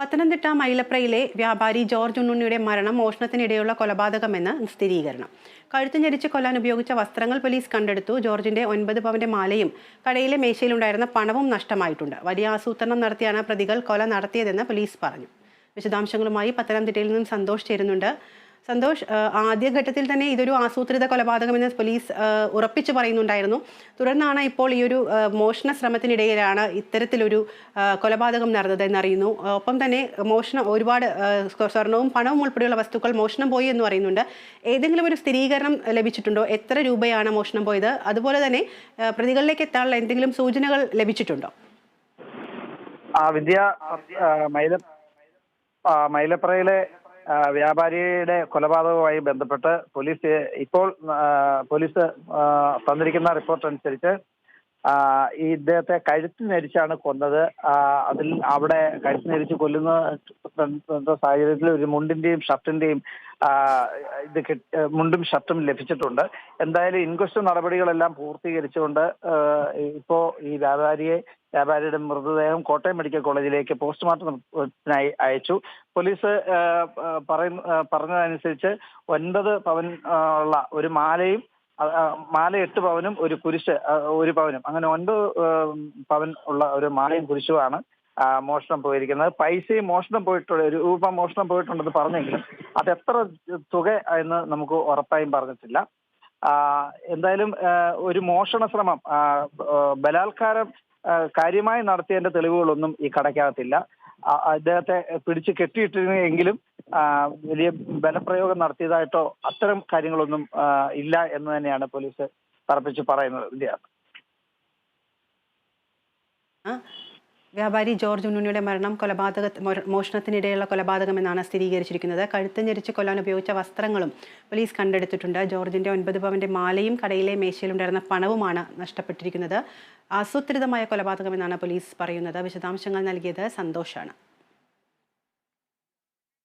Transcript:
പത്തനംതിട്ട മൈലപ്രയിലെ വ്യാപാരി ജോർജ് ഉണ്ണുണ്ണിയുടെ മരണം മോഷണത്തിനിടെയുള്ള കൊലപാതകമെന്ന് സ്ഥിരീകരണം. കഴുത്ത് ഞെരിച്ച് കൊല്ലാൻ ഉപയോഗിച്ച വസ്ത്രങ്ങൾ പോലീസ് കണ്ടെടുത്തു. ജോർജിന്റെ ഒൻപത് പവന്റെ മാലയും കടയിലെ മേശയിലുണ്ടായിരുന്ന പണവും നഷ്ടമായിട്ടുണ്ട്. വലിയ ആസൂത്രണം നടത്തിയാണ് പ്രതികൾ കൊല നടത്തിയതെന്ന് പോലീസ് പറഞ്ഞു. വിശദാംശങ്ങളുമായി പത്തനംതിട്ടയിൽ നിന്നും സന്തോഷ് ചേരുന്നുണ്ട്. സന്തോഷ് ആദ്യഘട്ടത്തിൽ തന്നെ ഇതൊരു ആസൂത്രിത കൊലപാതകമെന്ന് പോലീസ് ഉറപ്പിച്ചു പറയുന്നുണ്ടായിരുന്നു. തുടർന്നാണ് ഇപ്പോൾ ഈ ഒരു മോഷണ ശ്രമത്തിനിടയിലാണ് ഇത്തരത്തിലൊരു കൊലപാതകം നടന്നത് എന്നറിയുന്നു ഒപ്പം തന്നെ മോഷണം ഒരുപാട് സ്വർണവും പണവും ഉൾപ്പെടെയുള്ള വസ്തുക്കൾ മോഷണം പോയി എന്ന് പറയുന്നുണ്ട്. ഏതെങ്കിലും ഒരു സ്ഥിരീകരണം ലഭിച്ചിട്ടുണ്ടോ? എത്ര രൂപയാണ് മോഷണം പോയത്? അതുപോലെ തന്നെ പ്രതികളിലേക്ക് എത്താനുള്ള എന്തെങ്കിലും സൂചനകൾ ലഭിച്ചിട്ടുണ്ടോ? ആ വിദ്യ മൈലപ്രയിലെ വ്യാപാരിയുടെ കൊലപാതകവുമായി ബന്ധപ്പെട്ട് പോലീസ് ഇപ്പോൾ പോലീസ് തന്നിരിക്കുന്ന റിപ്പോർട്ട് അനുസരിച്ച് ഈ ഇദ്ദേഹത്തെ കഴുത്തിനരിച്ചാണ് കൊന്നത്. അതിൽ അവിടെ കഴുത്തിനരിച്ച് കൊല്ലുന്ന സാഹചര്യത്തിൽ ഒരു മുണ്ടിന്റെയും ഷർട്ടിന്റെയും ഇത് മുണ്ടും ഷർട്ടും ലഭിച്ചിട്ടുണ്ട്. എന്തായാലും ഇൻക്വസ്റ്റ് നടപടികളെല്ലാം പൂർത്തീകരിച്ചുകൊണ്ട് ഇപ്പോ ഈ വ്യാപാരിയെ വ്യാപാരിയുടെ മൃതദേഹം കോട്ടയം മെഡിക്കൽ കോളേജിലേക്ക് പോസ്റ്റ്മോർട്ടത്തിനായി അയച്ചു. പോലീസ് പറയുന്ന പറഞ്ഞതനുസരിച്ച് ഒൻപത് പവൻ ഉള്ള ഒരു മാലയും മാല എട്ട് പവനും ഒരു കുരിശ് ഒരു പവനും അങ്ങനെ ഒൻപത് പവൻ ഉള്ള ഒരു മാലയും കുരിശുമാണ്. മോഷണം പോയിരിക്കുന്നത്. പൈസയും മോഷണം പോയിട്ടുള്ള ഒരു രൂപ മോഷണം പോയിട്ടുണ്ടെന്ന് പറഞ്ഞെങ്കിലും അത് എത്ര തുക എന്ന് നമുക്ക് ഉറപ്പായും പറഞ്ഞിട്ടില്ല. എന്തായാലും ഒരു മോഷണ ശ്രമം ബലാത്കാരം കാര്യമായി നടത്തിയതിന്റെ തെളിവുകളൊന്നും ഈ കടയ്ക്കകത്തില്ല. അദ്ദേഹത്തെ പിടിച്ച് കെട്ടിയിട്ടിരുന്നെങ്കിലും വലിയ ബലപ്രയോഗം നടത്തിയതായിട്ടോ അത്തരം കാര്യങ്ങളൊന്നും ഇല്ല എന്ന് തന്നെയാണ് പോലീസ് തറപ്പിച്ച് പറയുന്നത്. വിദ്യ വ്യാപാരി ജോർജ് ഉണ്ണുണ്ണിയുടെ മരണം കൊലപാതക മോഷണത്തിനിടെയുള്ള കൊലപാതകമെന്നാണ് സ്ഥിരീകരിച്ചിരിക്കുന്നത്. കഴുത്ത് ഞെരിച്ച് കൊല്ലാൻ ഉപയോഗിച്ച വസ്ത്രങ്ങളും പോലീസ് കണ്ടെടുത്തിട്ടുണ്ട്. ജോർജിന്റെ ഒൻപത് പവന്റെ മാലയും കടയിലെ മേശയിലുണ്ടായിരുന്ന പണവുമാണ് നഷ്ടപ്പെട്ടിരിക്കുന്നത്. ആസൂത്രിതമായ കൊലപാതകമെന്നാണ് പോലീസ് പറയുന്നത്. വിശദാംശങ്ങൾ നൽകിയത് സന്തോഷാണ്.